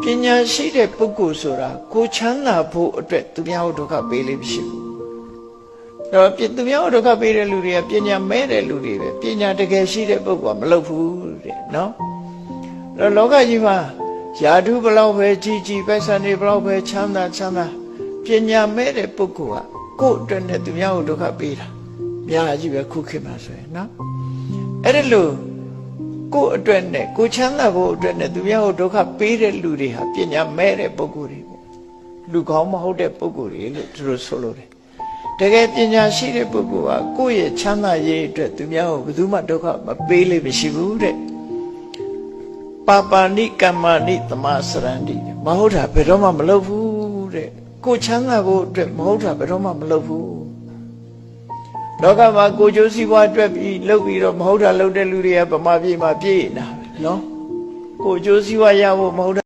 ပညာရှိတဲ့ပုဂ္ဂိုလ်ဆိုတာကိုချမ်းသာဖို့အတွက်သူများကိုဒုက္ခပေးလိမ့်မရှိဘူးအဲ့တော့ပြသူများကိုဒုက္ခပေးတဲ့လူတွေကပညာမဲ့တဲ့လူတွေပဲပညာတကယ်ရှိတဲ့ပုဂ္ဂိုလ်ကမလုပ်ဘူးတဲ့နော်အဲ့တော့လောကကြီးမှာယာဓုဘလောက်ပဲကြီးကြီးပိုက်ဆံတွေဘလောက်ပဲချမ်းသာချမ်းသာပညာမဲ့တဲ့ပုဂ္ဂိုလ်ကကိုယ့်အတွက်နဲ့သူများကိုဒုက္ခပေးတာများကြီးပဲခုခေတ်မှာဆိုရင်နော်အဲ့ဒါလို့ ကိုယ့်အတွက်နဲ့ကိုချမ်းသာဖို့အတွက်နဲ့သူများကိုဒုက္ခပေးတဲ့လူတွေဟာပညာမဲ့တဲ့ပုဂ္ဂိုလ်တွေပေါ့လူကောင်းမဟုတ်တဲ့ပုဂ္ဂိုလ်တွေလို့သူတို့ဆိုလို့တယ်တကယ်ပညာရှိတဲ့ပုဂ္ဂိုလ်ကကိုယ့်ရဲ့ချမ်းသာရေးအတွက်သူများကိုဘယ်သူမှဒုက္ခမပေးလို့မရှိဘူးတဲ့ပါပါဏိကမ္မာဏိသမာစရန္တိမဟုတ်တာဘယ်တော့မှမလုပ်ဘူးတဲ့ကိုချမ်းသာဖို့အတွက်မဟုတ်တာဘယ်တော့မှမလုပ်ဘူး လောကမှာကိုကျိုးစည်းပွားအတွက်ပြီးလှုပ်ပြီးတော့မဟုတ်တာလှုပ်တဲ့လူတွေကဗမာပြည်မှာပြည်နေတာပဲနော်ကိုကျိုးစည်းပွားရဖို့မဟုတ်တာ